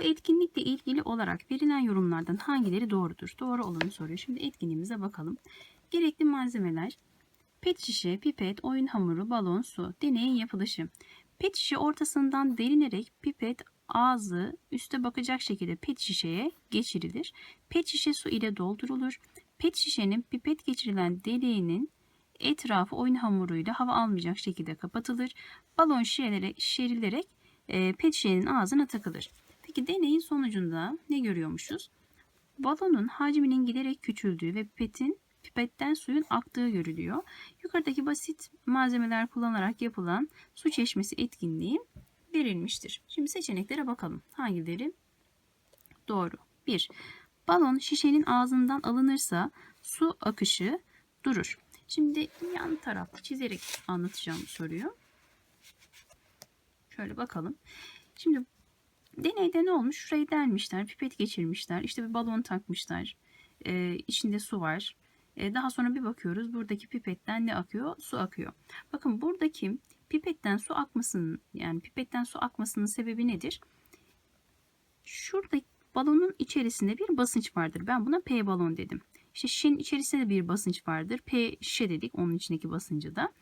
Bu etkinlikle ilgili olarak verilen yorumlardan hangileri doğrudur? Doğru olanı soruyor. Şimdi etkinliğimize bakalım. Gerekli malzemeler pet şişe, pipet, oyun hamuru, balon, su. Deneyin yapılışı. Pet şişe ortasından delinerek pipet ağzı üste bakacak şekilde pet şişeye geçirilir. Pet şişe su ile doldurulur. Pet şişenin pipet geçirilen deliğinin etrafı oyun hamuruyla hava almayacak şekilde kapatılır. Balon şişelerek, şişirilerek e, pet şişenin ağzına takılır. Peki deneyin sonucunda ne görüyormuşuz? Balonun hacminin giderek küçüldüğü ve pipetin pipetten suyun aktığı görülüyor. Yukarıdaki basit malzemeler kullanarak yapılan su çeşmesi etkinliği verilmiştir. Şimdi seçeneklere bakalım. Hangileri doğru? 1. Balon şişenin ağzından alınırsa su akışı durur. Şimdi yan tarafta çizerek anlatacağım soruyu. Şöyle bakalım. Şimdi deneyde ne olmuş? Şurayı delmişler, pipet geçirmişler, işte bir balon takmışlar. Ee, içinde su var. Ee, daha sonra bir bakıyoruz buradaki pipetten ne akıyor? Su akıyor. Bakın buradaki pipetten su akmasının yani pipetten su akmasının sebebi nedir? Şurada balonun içerisinde bir basınç vardır. Ben buna P balon dedim. İşte şişenin içerisinde de bir basınç vardır. P şişe dedik onun içindeki basıncı da.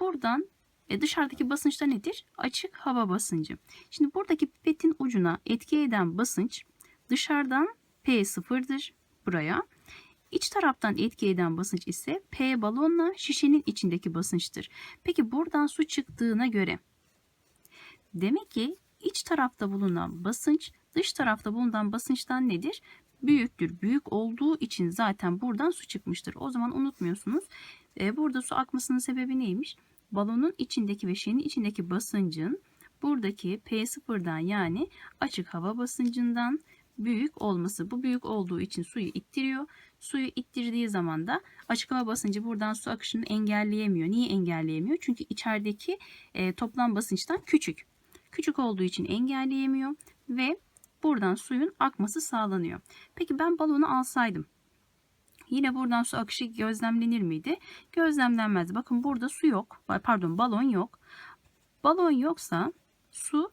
Buradan e, dışarıdaki basınç da nedir? Açık hava basıncı. Şimdi buradaki pipetin ucuna etki eden basınç dışarıdan P sıfırdır buraya. İç taraftan etki eden basınç ise P balonla şişenin içindeki basınçtır. Peki buradan su çıktığına göre demek ki iç tarafta bulunan basınç dış tarafta bulunan basınçtan nedir? Büyüktür. Büyük olduğu için zaten buradan su çıkmıştır. O zaman unutmuyorsunuz. E, burada su akmasının sebebi neymiş? Balonun içindeki ve şişenin içindeki basıncın buradaki P0'dan yani açık hava basıncından büyük olması. Bu büyük olduğu için suyu ittiriyor. Suyu ittirdiği zaman da açık hava basıncı buradan su akışını engelleyemiyor. Niye engelleyemiyor? Çünkü içerideki e, toplam basınçtan küçük. Küçük olduğu için engelleyemiyor ve buradan suyun akması sağlanıyor. Peki ben balonu alsaydım Yine buradan su akışı gözlemlenir miydi? Gözlemlenmez. Bakın burada su yok. Pardon balon yok. Balon yoksa su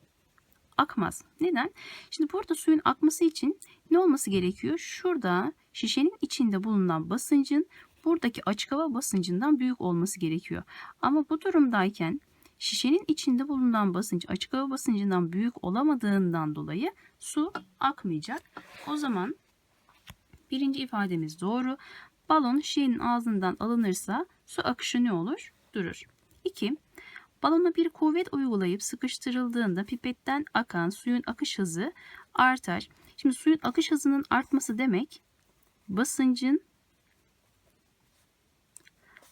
akmaz. Neden? Şimdi burada suyun akması için ne olması gerekiyor? Şurada şişenin içinde bulunan basıncın buradaki açık hava basıncından büyük olması gerekiyor. Ama bu durumdayken şişenin içinde bulunan basınç açık hava basıncından büyük olamadığından dolayı su akmayacak. O zaman birinci ifademiz doğru. Balon şişenin ağzından alınırsa su akışı ne olur? Durur. 2. Balona bir kuvvet uygulayıp sıkıştırıldığında pipetten akan suyun akış hızı artar. Şimdi suyun akış hızının artması demek basıncın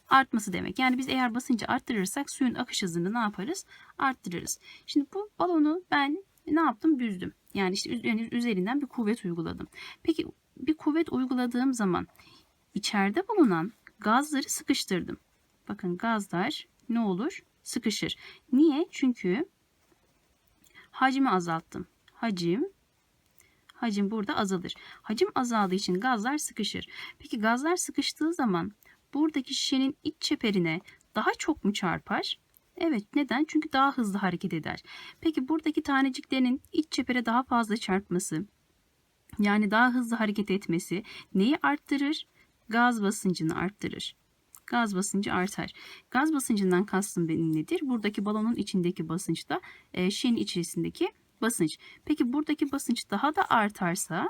artması demek. Yani biz eğer basıncı arttırırsak suyun akış hızını ne yaparız? Arttırırız. Şimdi bu balonu ben ne yaptım? Büzdüm. Yani işte üzerinden bir kuvvet uyguladım. Peki bir kuvvet uyguladığım zaman içeride bulunan gazları sıkıştırdım. Bakın gazlar ne olur? Sıkışır. Niye? Çünkü hacmi azalttım. Hacim hacim burada azalır. Hacim azaldığı için gazlar sıkışır. Peki gazlar sıkıştığı zaman buradaki şişenin iç çeperine daha çok mu çarpar? Evet neden? Çünkü daha hızlı hareket eder. Peki buradaki taneciklerin iç çepere daha fazla çarpması yani daha hızlı hareket etmesi neyi arttırır? Gaz basıncını arttırır. Gaz basıncı artar. Gaz basıncından kastım benim nedir? Buradaki balonun içindeki basınç da e, şişenin içerisindeki basınç. Peki buradaki basınç daha da artarsa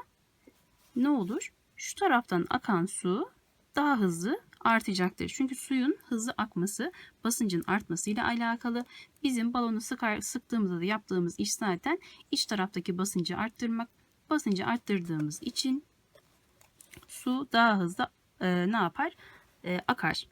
ne olur? Şu taraftan akan su daha hızlı artacaktır. Çünkü suyun hızlı akması basıncın artmasıyla alakalı. Bizim balonu sıkar, sıktığımızda da yaptığımız iş zaten iç taraftaki basıncı arttırmak. Basıncı arttırdığımız için su daha hızlı e, ne yapar? E, akar.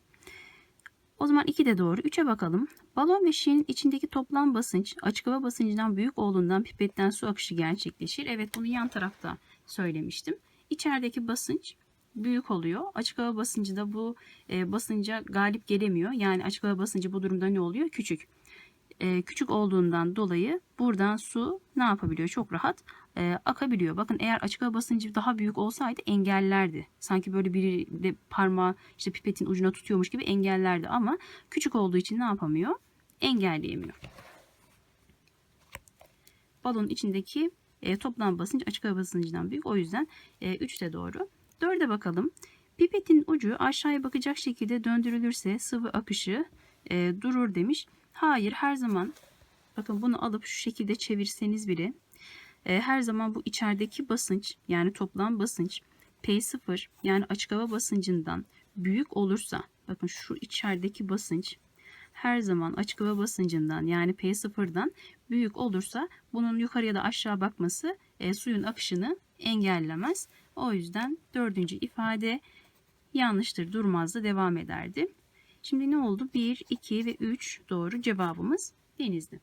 O zaman 2 de doğru. 3'e bakalım. Balon ve şişenin içindeki toplam basınç açık hava basıncından büyük olduğundan pipetten su akışı gerçekleşir. Evet bunu yan tarafta söylemiştim. İçerideki basınç büyük oluyor. Açık hava basıncı da bu e, basınca galip gelemiyor. Yani açık hava basıncı bu durumda ne oluyor? Küçük. E, küçük olduğundan dolayı buradan su ne yapabiliyor? Çok rahat e, akabiliyor. Bakın eğer açık hava basıncı daha büyük olsaydı engellerdi. Sanki böyle biri de parmağı işte pipetin ucuna tutuyormuş gibi engellerdi ama küçük olduğu için ne yapamıyor? Engelleyemiyor. Balonun içindeki E, toplam basınç açık hava basıncından büyük. O yüzden 3 de doğru. 4'e bakalım. Pipetin ucu aşağıya bakacak şekilde döndürülürse sıvı akışı e, durur demiş. Hayır her zaman bakın bunu alıp şu şekilde çevirseniz bile e, her zaman bu içerideki basınç yani toplam basınç P0 yani açık hava basıncından büyük olursa bakın şu içerideki basınç her zaman açık hava basıncından yani P0'dan büyük olursa bunun yukarı ya da aşağı bakması e, suyun akışını engellemez. O yüzden dördüncü ifade yanlıştır durmazdı devam ederdi. Şimdi ne oldu? 1, 2 ve 3 doğru cevabımız denizdi.